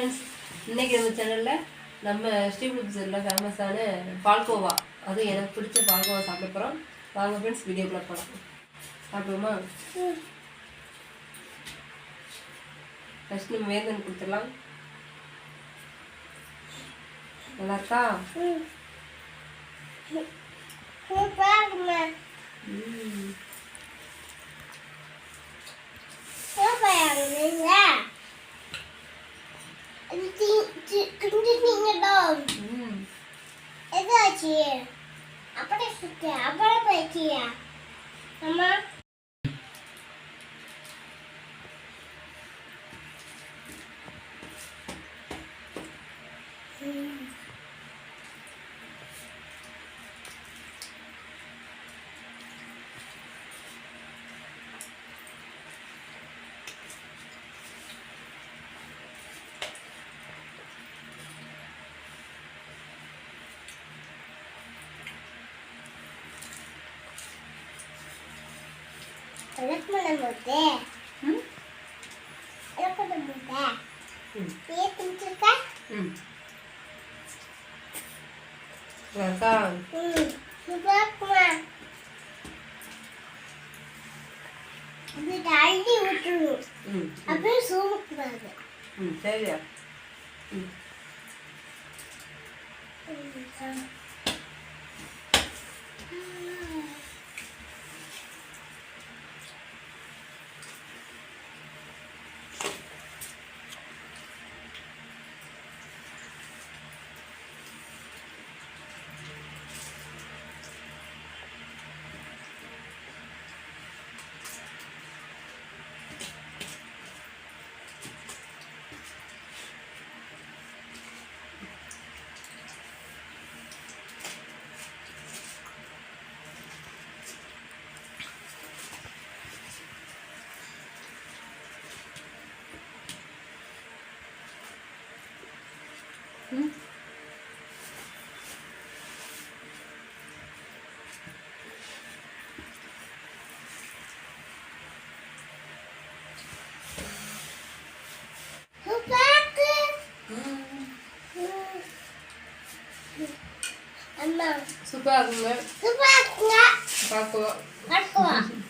Friends இன்னைக்கு நம்ம சேனலில் நம்ம ஸ்ரீபுரத்தில் ஃபேமஸான பால்கோவா. அதுவும் எனக்கு பிடிச்ச பால்கோவா சாப்பிட போகிறோம் வாங்க ஃப்ரெண்ட்ஸ் வீடியோக்குள்ளே போகலாம் சாப்பிடுவோமா? ஃபஸ்ட் நம்ம வேதன் கொடுத்துடலாம். நல்லா இருக்கா? Aparece aqui, agora vem aqui. Vamos எலக்ட்மன முட்டை ம் ஏ தின்னுக்கா ம் நல்லா இருக்கா ம் சூப்பர்மா அப்படி தள்ளி விட்டுரும் ம் அப்படியே சூப்பராது ம் சரியா ம் Hmm? Super, ne? Super. Super. Super.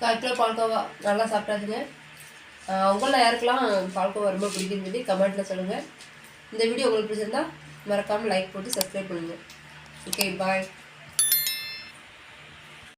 கால் பால்கோவா நல்லா சாப்பிட்டாதுங்க உங்களில் யாருக்கெல்லாம் பால்கோவா ரொம்ப பிடிக்குன்னு சொல்லி கமெண்ட்டில் சொல்லுங்கள் இந்த வீடியோ உங்களுக்கு பிடிச்சிருந்தா மறக்காமல் லைக் போட்டு சப்ஸ்கிரைப் பண்ணுங்கள் ஓகே பாய்